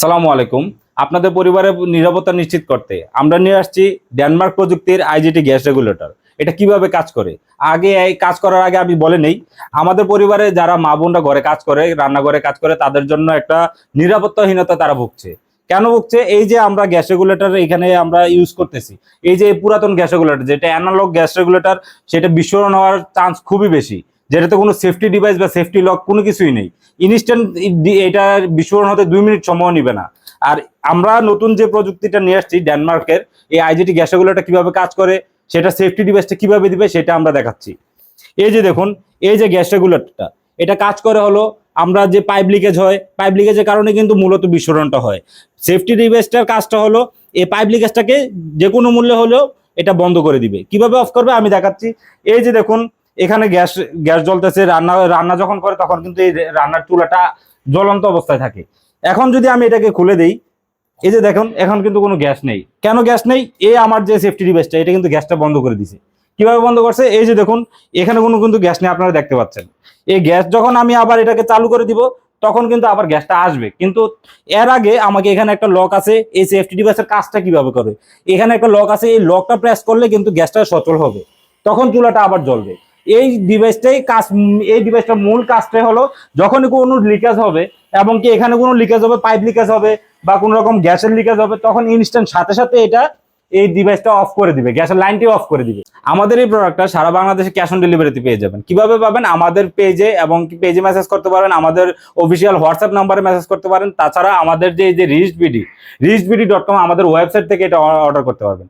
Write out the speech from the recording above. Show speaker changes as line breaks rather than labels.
সালামু আলাইকুম। আপনাদের পরিবারের নিরাপত্তা নিশ্চিত করতে আমরা নিয়ে আসছি ডেনমার্ক প্রযুক্তির আইজিটি গ্যাস রেগুলেটর। এটা কীভাবে কাজ করে? আগে এই কাজ করার আগে আমি বলে নেই, আমাদের পরিবারে যারা মা বোনরা ঘরে কাজ করে, রান্নাঘরে কাজ করে, তাদের জন্য একটা নিরাপত্তাহীনতা তারা ভুগছে। কেন ভুগছে? এই যে আমরা গ্যাস রেগুলেটর এখানে আমরা ইউজ করতেছি। এই যে পুরাতন গ্যাস রেগুলেটর, যেটা অ্যানালগ গ্যাস রেগুলেটর, সেটা বিস্ফোরণ হওয়ার চান্স খুবই বেশি। যেটাতে কোনো সেফটি ডিভাইস বা সেফটি লক কোনো কিছুই নেই। ইনস্ট্যান্ট এটা বিস্ফোরণ হতে দুই মিনিট সময় নিবে না। আর আমরা নতুন যে প্রযুক্তিটা নিয়ে আসছি ডেনমার্কের, এই আইজিটি গ্যাস রেগুলেটর কীভাবে কাজ করে, সেটা সেফটি ডিভাইসটা কীভাবে দিবে, সেটা আমরা দেখাচ্ছি। এই যে দেখুন, এই যে গ্যাস রেগুলেটরটা, এটা কাজ করে হলো আমরা যে পাইপ লিকেজ হয়, পাইপ লিকেজের কারণে কিন্তু মূলত বিস্ফোরণটা হয়। সেফটি ডিভাইসটার কাজটা হলো, এই পাইপ লিকেজটাকে যে কোনো মূল্যে হলেও এটা বন্ধ করে দিবে। কীভাবে অফ করবে আমি দেখাচ্ছি। এই যে দেখুন এখানে গ্যাস গ্যাস জ্বলতেছে, রান্না রান্না যখন করে তখন কিন্তু এই রান্নার চুলাটা জ্বলন্ত অবস্থায় থাকে। এখন যদি আমি এটাকে খুলে দেই, এই যে দেখুন, এখন কিন্তু কোনো গ্যাস নেই। কেন গ্যাস নেই? এই আমার যে সেফটি ডিভাইসটা এটা কিন্তু গ্যাসটা বন্ধ করে দিছে। কীভাবে বন্ধ করছে? এই যে দেখুন, এখানে কোনো কিন্তু গ্যাস নেই, আপনারা দেখতে পাচ্ছেন। এই গ্যাস যখন আমি আবার এটাকে চালু করে দিব, তখন কিন্তু আবার গ্যাসটা আসবে। কিন্তু এর আগে আমাকে এখানে একটা লক আছে, এই সেফটি ডিভাইসের কাজটা কীভাবে করে? এখানে একটা লক আছে, এই লকটা প্রেস করলে কিন্তু গ্যাসটা সচল হবে। তখন চুলাটা আবার জ্বলবে। এই ডিভাইসটাই কাজ এই ডিভাইসটার মূল কাজটাই হলো যখনই কোনো লিকেজ হবে এবং কি এখানে কোনো লিকেজ হবে পাইপ লিকেজ হবে বা কোনো রকম গ্যাসের লিকেজ হবে, তখন ইনস্ট্যান্ট সাথে সাথে এটা এই ডিভাইসটা অফ করে দিবে, গ্যাসের লাইনটি অফ করে দিবে। আমাদের এই প্রোডাক্টটা সারা বাংলাদেশে ক্যাশ অন ডেলিভারিতে পেয়ে যাবেন। কীভাবে পাবেন? আমাদের পেজে এবং পেজে মেসেজ করতে পারেন, আমাদের অফিসিয়াল হোয়াটসঅ্যাপ নাম্বারে মেসেজ করতে পারেন। তাছাড়া আমাদের যে যে wrist BD wrist BD dot com আমাদের ওয়েবসাইট থেকে এটা অর্ডার করতে পারবেন।